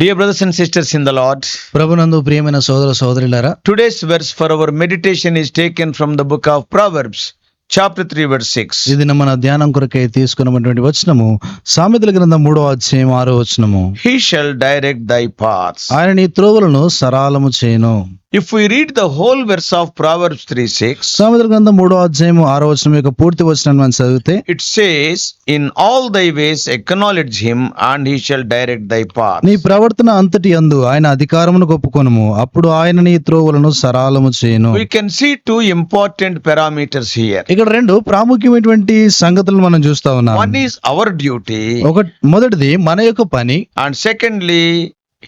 Dear brothers and sisters in the lord ప్రభునందు ప్రియమైన సోదర సోదరులారా today's verse for our meditation is taken from the book of proverbs chapter three verse six ఇది మన ధ్యానం కొరకై తీసుకున్నటువంటి వచనము సామెతల గ్రంథం మూడో అధ్యాయం ఆరో వచనము. He shall direct thy paths ఆయన నీ త్రోవలను సరాలము చేయను. If you read the whole verse of proverbs three six సామెతల గ్రంథం 3వ అధ్యాయం 6వ వచనం యొక్క పూర్తి వచనాన్ని మనం చదివితే it says in all thy ways acknowledge him and he shall direct thy path నీ ప్రవర్తన అంతటి యందు ఆయన అధికారమును ఒప్పుకొనుము. అప్పుడు ఆయన నీ త్రోవలను సరాలము చేయను. We can see two important parameters here ఇక్కడ రెండు ప్రాముఖ్యమైనటువంటి సంగతులు మనం చూస్తా ఉన్నాం. వన్ అవర్ డ్యూటీ ఒక మొదటిది మన యొక్క పని. అండ్ సెకండ్లీ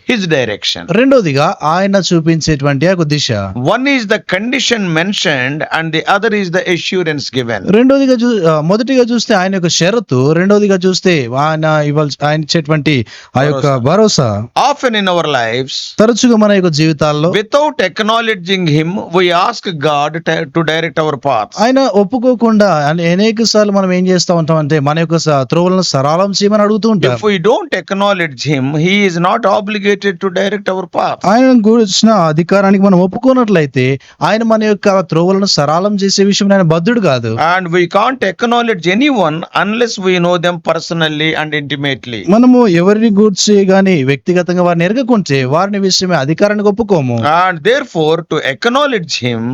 హిజ్ డైరెక్షన్ రెండోదిగా ఆయన చూపించేటువంటి ఒక దిశ one is the condition mention and the other is the assurance given రెండోదిగా మొదటిగా చూస్తే ఆయన యొక్క షరతు రెండోదిగా చూస్తే ఆయన ఇవ్వాల్సి ఆయన ఇచ్చేటువంటి ఆ యొక్క భరోసా. Often in our life తరచుగా మన యొక్క జీవితాల్లో without acknowledging him we ask God to direct our path ఆయన ఒప్పుకోకుండా అనేక సార్లు మనం ఏం చేస్తా ఉంటాం అంటే మన యొక్క త్రోవలను సరాలం చేయమని అడుగుతూ ఉంటాం we don't acknowledge him he not obliged delegated to direct our path ఆయన గురించిన అధికారానికి మనం ఒప్పుకున్నట్లయితే ఆయన మన యొక్క త్రోవలను సరాలం చేసే విషయం ఆయన బద్ధుడు కాదు. And we can't acknowledge anyone unless we know them personally and intimately మనము ఎవరిని గూర్చి గాని వ్యక్తిగతంగా వారిని ఎరగకుంటే వారిని విషయమే అధికారానికి ఒప్పుకోము. And therefore to acknowledge him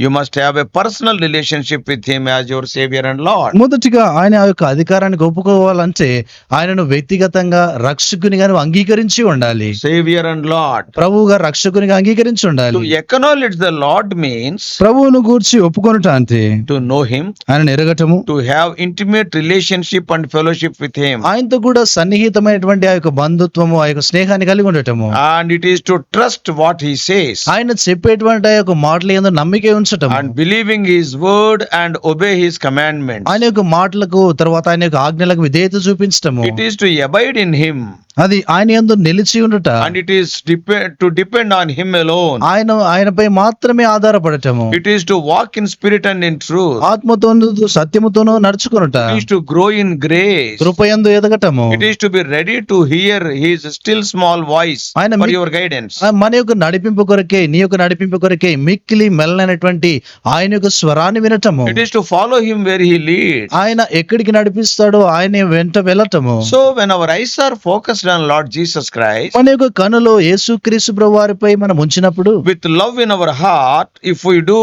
you must have a personal relationship with him as your saviour and lord మొదటిగా ఆయన ఆ యొక్క అధికారాన్ని ఒప్పుకోవాలంటే ఆయనను వ్యక్తిగతంగా రక్షకునిగా అంగీకరించి ఉండాలి. సేవియర్ అండ్ లార్డ్ ప్రభువుగా రక్షకునిగా అంగీకరించి ఉండాలి. ఎకనాలెడ్జ్ ద లార్డ్ మీన్స్ ప్రభువును గూర్చి ఒప్పుకొనట అంతే టు నో హిమ్ ఆయన ఎరగటము to have intimate relationship and fellowship with him ఆయనతో కూడా సన్నిహితమైనటువంటి ఆ యొక్క బంధుత్వము ఆ యొక్క స్నేహాన్ని కలిగి ఉండటము. And it is to trust what he says ఆయన చెప్పేటువంటి ఆ యొక్క మాటలు ఏందో నమ్మిక ఉంచ ఉంచటం and believing his word and obey his commandments. ఆయన యొక్క మాటలకు తర్వాత ఆయన యొక్క ఆజ్ఞలకు విధేయత చూపించటము It is to abide in him అది ఆయన ఎందు నిలిచి ఉండట. And it is depend to depend on him alone ఆయన ఆయనపై మాత్రమే ఆధారపడటము. It is to walk in spirit and in true ఆత్మతో సత్యముతోనో నడుచుకునట. Is to grow in grace కృపయందు ఎదగటము. It is to be ready to hear his still small voice ఆయన for your guidance మన యొక్క నడిపింపు కొరకే నీ యొక్క నడిపింపు కొరకే మిక్కిలి మెల్లనటువంటి ఆయన యొక్క స్వరాన్ని వినటము. It is to follow him where he lead ఆయన ఎక్కడికి నడిపిస్తాడో ఆయన వెంట వెళ్ళటము. So when our eyes are focus on Lord Jesus Christ, మన యొక్క కనులో యేసుక్రీస్తు ప్రభు వారిపై మనం ఉంచినప్పుడు with love in our heart, if we do,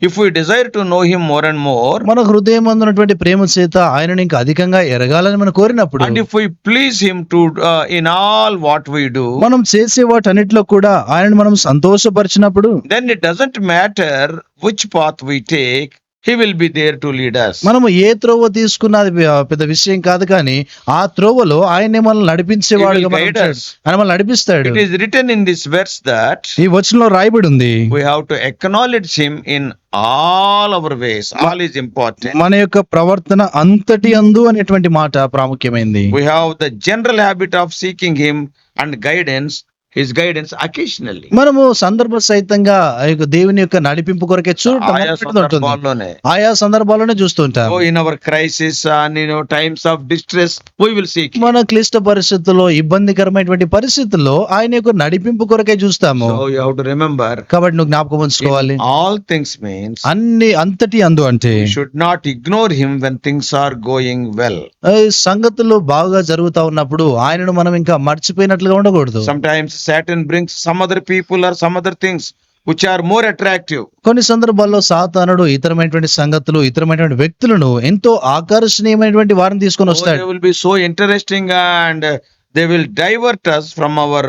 if we desire to know him more and more, మన హృదయం ఉన్నటువంటి ప్రేమ చేత ఆయనను ఇంకా అధికంగా ఎరగాలని మనం కోరినప్పుడు and if we please him to uh, in all what we do, మనం చేసే వాటన్నిటిలో కూడా ఆయనను మనం సంతోషపరిచినప్పుడు then it doesn't matter which path we take, he will be there to lead us మనము ఏ త్రోవ తీసుకున్నది పెద్ద విషయం కాదు కానీ ఆ త్రోవలో ఆయన మనల్ని నడిపించేవాడు మనల్ని నడిపిస్తాడు. It is written in this verse that ఈ వచనంలో రాయబడి ఉంది we have to acknowledge him in all our ways all is important మన యొక్క ప్రవర్తన అంతటి అందు అనేటువంటి మాట ప్రాముఖ్యమైంది. We have the general habit of seeking him and guidance his guidance occasionally. మనము సందర్భ సహితంగా దేవుని యొక్క నడిపింపు కొరకే చూడటం ఆయా సందర్భాల్లోనే. చూస్తుంటాం you know times of distress, we will seek him. మన క్లిష్ట పరిస్థితుల్లో ఇబ్బందికరమైనటువంటి పరిస్థితుల్లో ఆయన యొక్క నడిపింపు కొరకే చూస్తాము you have to remember, కాబట్టి నువ్వు జ్ఞాపకం ఉంచుకోవాలి all things means అన్ని అంతటి అందు అంటే not ignore him when things are going well. ఈ సంగతులు బాగా జరుగుతా ఉన్నప్పుడు ఆయనను మనం ఇంకా మర్చిపోయినట్లుగా ఉండకూడదు Sometimes Satan brings some other people or some other things which are more attractive కొన్ని సందర్భాల్లో సాతానుడు ఇతరమైనటువంటి సంగతులు ఇతరమైనటువంటి వ్యక్తులను ఎంతో ఆకర్షణీయమైనటువంటి వారిని తీసుకొని వస్తాయి will be so interesting and they will divert us from our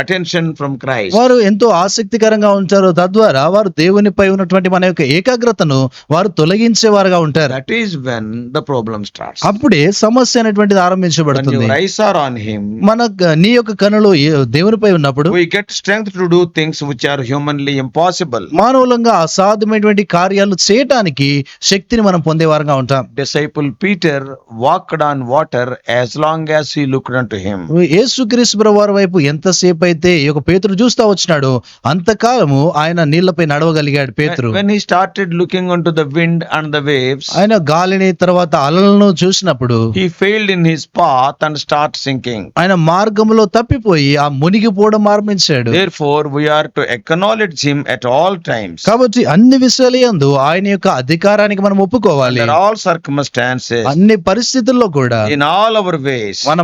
attention from Christ వారు ఎంతో ఆసక్తికరంగా ఉంటారు. తద్వారా వారు దేవునిపై ఉన్నటువంటి మన యొక్క ఏకాగ్రతను వారు తొలగించే వారుగా ఉంటారు. It is when the problem start అప్పుడే సమస్య అనేటువంటిది ఆరంభించబడుతుంది. రైస్ ఆర్ ఆన్ హిమ్ మన నీ యొక్క కనులు దేవునిపై ఉన్నప్పుడు we get strength to do things which are humanly impossible మానవులంగా అసాధ్యమైనటువంటి కార్యాలు చేయటానికి శక్తిని మనం పొందేవారుగా ఉంటాం. Disciple Peter walked on water as long as he looked unto him యేసుక్రీస్తు వారి వైపు ఎంతసేపు అయితే ఈ యొక్క పేతురు చూస్తా వచ్చినాడో అంతకాలము ఆయన నీళ్ళపై నడవగలిగాడు పేతురు When he started looking onto the wind and the waves, ఆయన గాలిని తర్వాత అలలను చూసినప్పుడు he failed in his path and start sinking. ఆయన మార్గంలో తప్పిపోయి ఆ మునిగిపోవడం ఆరంభించాడు Therefore, we are to acknowledge him at all times. కాబట్టి అన్ని విషయాలు యందు ఆయన యొక్క అధికారానికి మనం ఒప్పుకోవాలి all circumstances, అన్ని పరిస్థితుల్లో కూడా in all our ways, మన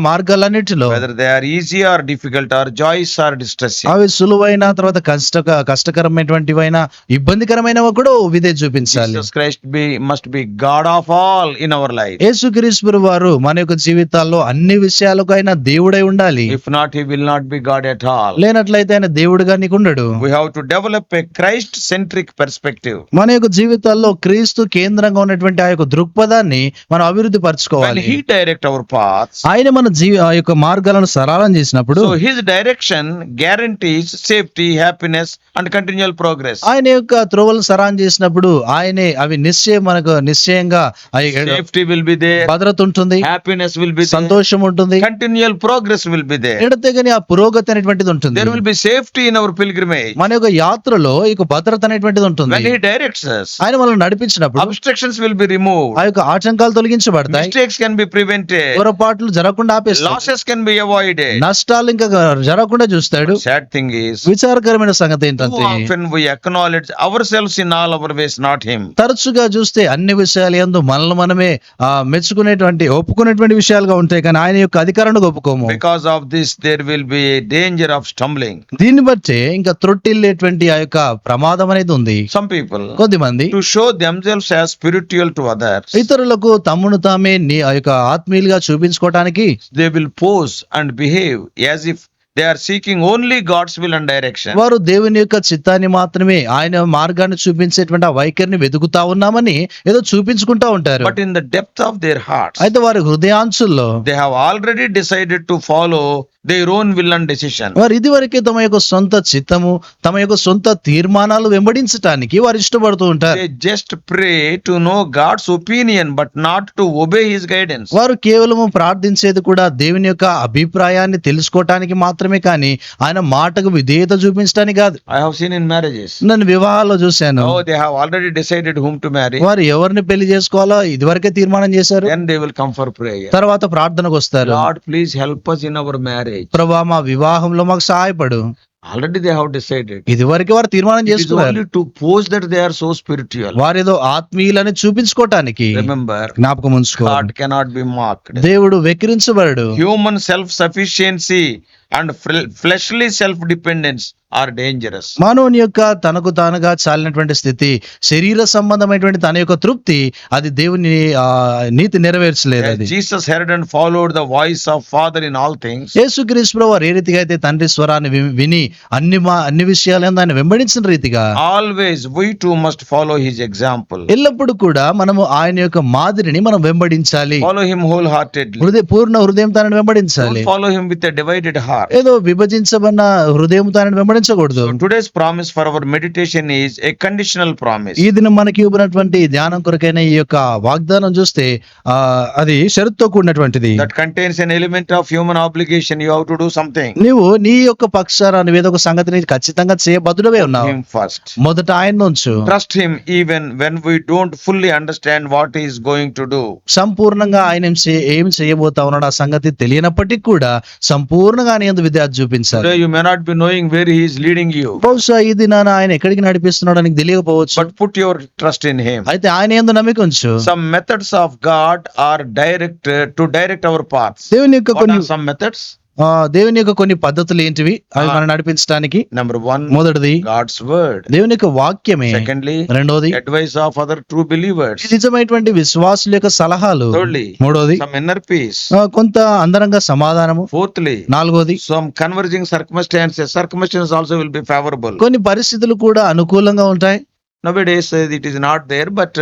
స్థితిలో difficult or joys or distress అవి సులువైన తర్వాత కష్ట కష్టకరమైనటువంటివైన ఇబ్బందికరమైన కూడా విధే చూపించాలి. Christ be must be God of all in our life యేసుక్రీస్తు వారు మన యొక్క జీవితాల్లో అన్ని విషయాలకు ఆయన దేవుడై ఉండాలి. If not he will not be God at all లేనట్లయితే ఆయన దేవుడిగా నీకు ఉండడు. We to develop a Christ centric perspective మన యొక్క జీవితాల్లో క్రీస్తు కేంద్రంగా ఉన్నటువంటి ఆ యొక్క దృక్పథాన్ని మనం అభివృద్ధి పరచుకోవాలి. హి డైరెక్ట్ అవర్ పాత్స్ ఆయన మన జీవి ఆ యొక్క మార్గాలను సరళం చేసినప్పుడు his direction guarantees safety happiness and continual progress ఆయన యొక్క త్రోవలు సరళం చేసినప్పుడు ఆయనే అవి నిశ్చయం మనకు నిశ్చయంగా సేఫ్టీ విల్ బి భద్రత ఉంటుంది. హ్యాపీనెస్ విల్ బి సంతోషం ఉంటుంది. Continual progress will be they ఎడతెగని ఆ పురోగతి అనేటువంటిది ఉంటుంది. సేఫ్టీ ఇన్ అవర్ పిల్గ్రిమేజ్ మన యొక్క యాత్రలో ఈ భద్రత అనేటువంటిది ఉంటుంది. వెన్ హి ఆయన మనల్ని నడిపించినప్పుడు అబ్స్ట్రక్షన్స్ విల్ బి రిమూవ్ ఆ యొక్క ఆటంకాలు తొలగించబడతాయి. ప్రివెంటెడ్ పొరపాట్లు జరగకుండా ఆపేస్తాయి. లాసెస్ కెన్ బి అవాయిడెడ్ నష్టాలు ఇంకా జరగకుండా చూస్తాడు. సాడ్ థింగ్ ఇస్ విచారకరమైన సంగతి ఏంటంటే often our self in all our ways not him తరచుగా చూస్తే అన్ని విషయాలు ఎందు మనల్ని మనమే మెచ్చుకునేటువంటి ఒప్పుకునేటువంటి విషయాలుగా ఉంటాయి కానీ ఆయన యొక్క అధికారాన్ని ఒప్పుకోము. Because of this there will be danger of stumbling దీన్ని బట్టి ఇంకా త్రొట్టిల్లేటువంటి ఆ యొక్క ప్రమాదం అనేది ఉంది. సమ్ పీపుల్ కొద్దిమంది to show themselves as spiritual to other ఇతరులకు తమ్మును తామే నీ ఆ యొక్క ఆత్మీయులుగా చూపించుకోవటానికి they will pose follows and behave as if they are seeking only God's will and direction వారు దేవుని యొక్క చిత్తాన్ని మాత్రమే ఆయన మార్గాన్ని చూపించేటువంటి ఆ వైఖరిని వెతుకుతా ఉన్నామని ఏదో చూపించుకుంటా ఉంటారు. But in the depth of their heart అయితే వారి హృదయాంశుల్లో they have decided to follow their own will and decision వారు ఇది వరకే తమ యొక్క సొంత చిత్తము తమ యొక్క సొంత తీర్మానాలు వెంబడించటానికి వారు ఇష్టపడుతూ ఉంటారు. Just pray to know God's opinion but not to obey his guidance వారు కేవలము ప్రార్థించేది కూడా దేవుని యొక్క అభిప్రాయాన్ని తెలుసుకోవటానికి మాత్రమే కానీ ఆయన మాటకు విధేయత చూపించడానికి కాదు. I have seen in marriages నన్ను వివాహాల్లో చూశాను. They already decided whom to marriage వారు ఎవరిని పెళ్ళి చేసుకోవాలో ఇది వరకే తీర్మానం చేశారు. దే విల్ కంఫర్ ప్రేయర్ తర్వాత ప్రార్థనకు వస్తారు. God please help us in our marriage ప్రభా మా వివాహంలో మాకు సహాయపడు. ఆల్రెడీ దే హావ్ డిసైడెడ్ ఇది వరకు వారు తీర్మానం చేసుకోవాలి to pose that they are so spiritual వారు ఏదో ఆత్మీయులని చూపించుకోవటానికి రిమెంబర్ జ్ఞాపకం కెనాట్ బి మాక్డ్ దేవుడు వెక్రించబడు human self sufficiency and fleshly self dependence are dangerous. మానవుని యొక్క తనకు తానుగా చాలినటువంటి స్థితి శరీర సంబంధమైనటువంటి తన యొక్క తృప్తి అది దేవుని నీతి నెరవేర్చలేదు అది Jesus heard and followed the voice of Father in all things, యేసుక్రీస్తు వారు ఏ రీతిగా అయితే తండ్రి స్వరాన్ని వి- విని అన్ని మా అన్ని విషయాలను ఆయన వెంబడించిన రీతిగా always we too must follow His example. ఎల్లప్పుడూ కూడా మనము ఆయన యొక్క మాదిరిని మనం వెంబడించాలి Follow Him wholeheartedly. హృదయ పూర్ణ హృదయం తనని వెంబడించాలి Him with a divided heart. ఏదో విభజించబడిన హృదయం తనని వెంబడించకూడదు గమనించకూడదు. Today's promise for our meditation is a conditional promise ఈ దినం మనకి ఇవ్వనటువంటి ధ్యానం కొరకైన ఈ యొక్క వాగ్దానం చూస్తే అది షరతుతో కూడినటువంటిది. That contains an element of human obligation you have to do something నువ్వు నీ యొక్క పక్షార అనేది ఒక సంగతిని ఖచ్చితంగా చేయబద్దుడవే ఉన్నావు. ఫస్ట్ మొదట ఆయన నుంచి trust him even when we don't fully understand what is going to do సంపూర్ణంగా ఆయన ఏం చేయబోతా ఉన్నాడు ఆ సంగతి తెలియనప్పటికీ కూడా సంపూర్ణంగా ఆయన ఎందు విద్యార్థి చూపించారు you may not be knowing very Is leading you, బహుశా ఇది నాన్న ఆయన ఎక్కడికి నడిపిస్తున్నాడో నీకు తెలియకపోవచ్చు but put your trust in Him. అయితే ఆయన ఎందు నమ్మిక ఉంచు Some methods of God are direct uh, to direct our paths. దేవుని యొక్క కొన్ని methods? ఆ, దేవుని యొక్క కొన్ని పద్ధతులు ఏంటివి? అవి మనం నడిపించడానికి నెంబర్ వన్ మొదటిది గాడ్స్ వర్డ్ దేవుని యొక్క వాక్యమే. సెకండ్లీ రెండోది advice of other true believers నిజమైనటువంటి విశ్వాసుల యొక్క సలహాలు. మూడోది సమ్ ఇన్నర్ పీస్ కొంత అందరంగా సమాధానము. ఫోర్త్లీ నాలుగోది some converging circumstances circumstances also will be favourable కొన్ని పరిస్థితులు కూడా అనుకూలంగా ఉంటాయి. Nowadays it is not there but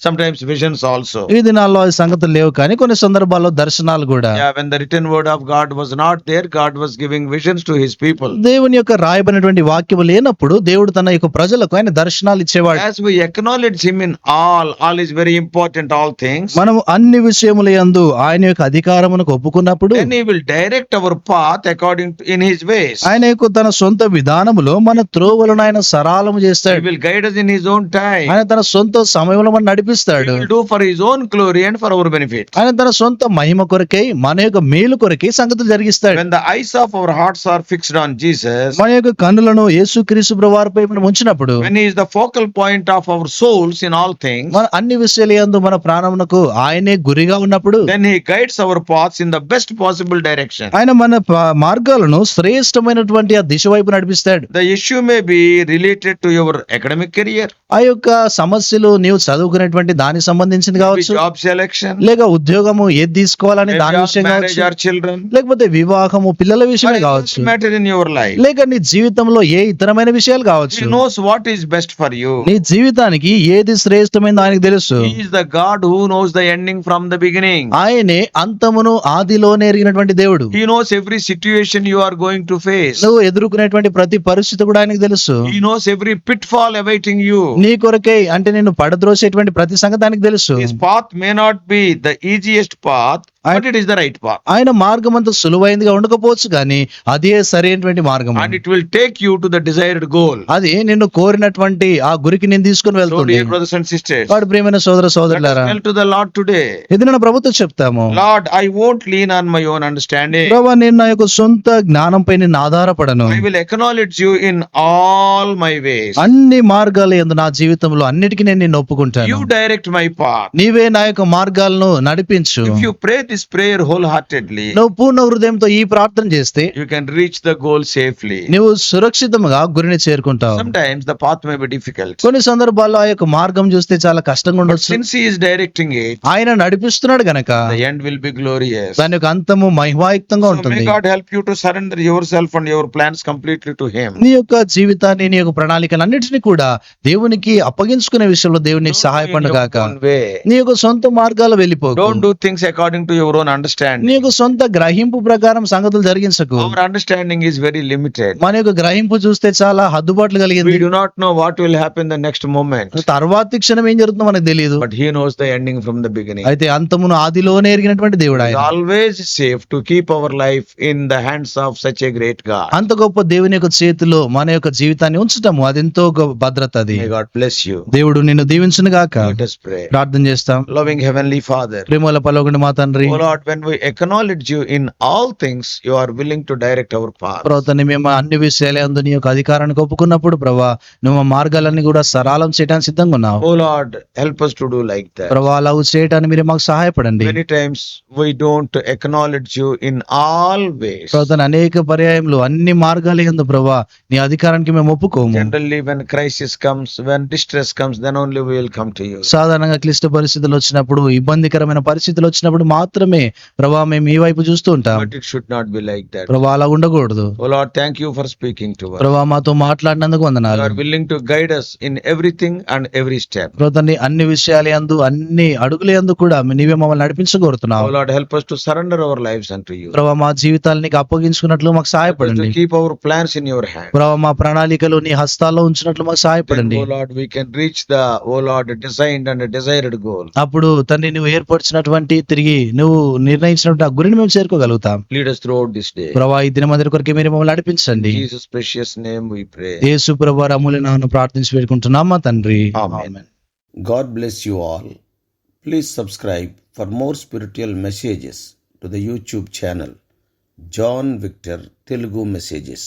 sometimes visions also. ఈ దినాల్లో ఈ సంగతులు లేవు కానీ కొన్ని సందర్భాల్లో దర్శనాలు కూడా Yeah, when the written word of God was not there, God was giving visions to his people. దేవుని యొక్క రాయబడినటువంటి వాక్యం లేనప్పుడు దేవుడు తన యొక్క ప్రజలకు ఆయన దర్శనాలు ఇచ్చేవాడు As we acknowledge him in all, all is very important, all things, మనం అన్ని విషయముల యందు ఆయన యొక్క అధికారమునకు ఒప్పుకున్నప్పుడు then he will direct our path according to in his ways. ఆయన యొక్క తన సొంత విధానములో మన త్రోవలను ఆయన సరాలము He చేస్తాడు will guide us in his own time. ఆయన తన సొంత సమయంలో మనం He నడిపిస్తాడు own glory and for our benefit ఆయన తన సొంత మహిమ కొరకై మన యొక్క మేలు కొరకై సంగతులు జరిగిస్తాడు. Eyes of our hearts are fixed on Jesus మన యొక్క కన్నులను యేసు క్రీసు ప్రభువారిపై మనం ఉంచినప్పుడు when is focal point of our souls in all thing మన అన్ని విషయాల మన ప్రాణమునకు ఆయనే గురిగా ఉన్నప్పుడు then he guides our paths in the best possible direction ఆయన మన మార్గాలను శ్రేష్టమైనటువంటి ఆ దిశ వైపు నడిపిస్తాడు. The issue may be related to your academic career ఆ యొక్క సమస్యలు నీవు చదువుకునేటువంటి ఉన్నటువంటి దానికి సంబంధించింది కావచ్చు. జాబ్ సెలెక్షన్ లేక ఉద్యోగము ఏది తీసుకోవాలని దాని విషయంగా చిల్డ్రన్ లేకపోతే వివాహము పిల్లల విషయమే కావచ్చు. మ్యాటర్ ఇన్ లైఫ్ లేక నీ జీవితంలో ఏ ఇతరమైన విషయాలు కావచ్చు. Knows what is best for you నీ జీవితానికి ఏది శ్రేష్టమైన దానికి తెలుసు. Is the God who knows the ending from the beginning ఆయనే అంతమును ఆదిలోనే ఎరిగినటువంటి దేవుడు. He knows every situation you are going to face నువ్వు ఎదుర్కొనేటువంటి ప్రతి పరిస్థితి కూడా ఆయనకు తెలుసు. He knows every pitfall awaiting you నీ కొరకే అంటే నేను పడద్రోసేటువంటి ప్రతి సంగతి ఆయనకు తెలుసు His path may not be the easiest path, ఆయన మార్గం అంత సులువైందిగా ఉండకపోవచ్చు కానీ అదే సరైనటువంటి మార్గం and. It will take you to the desired goal అది నిన్ను కోరినటువంటి ఆ గురికి నేను తీసుకుని వెళ్తుంది. బ్రదర్స్ అండ్ ప్రేమైన సోదర సోదరులారా టెల్ ద లార్డ్ టుడే ఇది నేను ప్రభుత్వం చెప్తాము. Lord I won't lean on my own understanding ప్రభువా నేను నా యొక్క సొంత జ్ఞానం పై నేను ఆధారపడను. I will acknowledge you in all my way అన్ని మార్గాలు ఎందు నా జీవితంలో అన్నిటికీ నేను నిన్ను ఒప్పుకుంటాను. యు డైరెక్ట్ మై పా నీవే నా యొక్క మార్గాలను నడిపించు. If you pray this pray this prayer wholeheartedly, నువ్వు పూర్ణ హృదయంతో ఈ ప్రార్థన చేస్తే you can reach the goal safely. నువ్వు సురక్షితంగా గురిని చేరుకుంటావు Sometimes the path may be difficult. కొన్ని సందర్భాల్లో ఆ యొక్క మార్గం చూస్తే చాలా కష్టంగా ఉండొచ్చు since He is directing it, ఆయన నడిపిస్తున్నాడు గనక the end will be glorious. దాని యొక్క అంతము మహిమాయుక్తంగా ఉంటుంది God help you to surrender yourself and your plans completely to Him. నీ యొక్క జీవితాన్ని నీ యొక్క ప్రణాళికలన్నిటిని కూడా దేవునికి అప్పగించుకునే విషయంలో దేవునికి Don't do in సహాయపడు your గాక own way. నీ యొక్క సొంత మార్గాలు వెళ్ళిపోకు Don't do things according to your understand నీ యొక్క సొంత గ్రహింపు ప్రకారం సంగతులు జరిగించకు. అండర్స్టాండింగ్ ఇస్ వెరీ లిమిటెడ్ మన యొక్క గ్రహింపు చూస్తే చాలా హద్దుబాట్లు కలిగింది. Do do not know what will happen the next moment తర్వాత క్షణం ఏం జరుగుతుందో మనకు తెలియదు but he knows the ending from the beginning అయితే అంతమును ఆదిలోనే ఎరిగినటువంటి దేవుడు ఆయన. Always safe to keep our life in the hands of such a గ్రేట్గా అంత గొప్ప దేవుని యొక్క చేతిలో మన యొక్క జీవితాన్ని ఉంచటము. అది ఎంతో భద్రత అది. ప్లస్ బ్లెస్ యు దేవుడు నిన్ను దీవించును గాక ప్రార్థన చేస్తాం. లవింగ్ హెవెన్లీ ఫాదర్ ప్రేమల పలోగండి మా తండ్రి O Lord, when we acknowledge you in all things, you are willing to direct our path. ప్రభుత్వాన్ని మేము అన్ని విషయాలే అందు నీ యొక్క అధికారానికి ఒప్పుకున్నప్పుడు ప్రభా నువ్వు మా మార్గాలన్నీ కూడా సరళం చేయడానికి సిద్ధంగా ఉన్నావు Oh Lord, help us to do like that. ప్రభా అలా చేయటానికి మీరు మాకు సహాయపడండి Many times we don't acknowledge you in all ways. ప్రభుత్వాన్ని అనేక పర్యాయములు అన్ని మార్గాలు ఎందు ప్రభా నీ అధికారానికి మేము ఒప్పుకోము Generally, when crisis comes, when distress comes, then only we will come to you. సాధారణంగా క్లిష్ట పరిస్థితులు వచ్చినప్పుడు ఇబ్బందికరమైన పరిస్థితులు వచ్చినప్పుడు మాత్రమే. ప్రభా మేము ఈ వైపు చూస్తూ ఉంటాం. It should not be like that ప్రభా అలా ఉండకూడదు. O Lord thank you for speaking to ప్రభా మాతో మాట్లాడినందుకు వందనాలు. You willing to guide us in everything and every step ప్రభాని అన్ని విషయాలు యందు అన్ని అడుగులు యందు కూడా మీ నీవే మమ్మల్ని నడిపించగోరుతున్నావు O Lord help us to surrender our lives unto you ప్రభా మా జీవితాలను అప్పగించుకున్నట్లు మాకు సహాయపడండి keep our plans in your hand ప్రభా మా ప్రణాళికలు నీ హస్తాల్లో ఉంచినట్లు మాకు సహాయపడండి O Lord we can reach the O Lord designed and desired goal అప్పుడు తన్ని నువ్వు ఏర్పరిచినటువంటి తిరిగి నువ్వు నువ్వు నిర్ణయించినటువంటి ఆ గురిని మేము చేరుకోగలుగుతాం. Lead us throughout this day ప్రభా ఈ దినం అందరి కొరకే మీరు మమ్మల్ని నడిపించండి. జీసస్ ప్రార్థించి వేడుకుంటున్నాం తండ్రి? Amen God bless you all please subscribe for more spiritual messages to the YouTube channel John Victor Telugu messages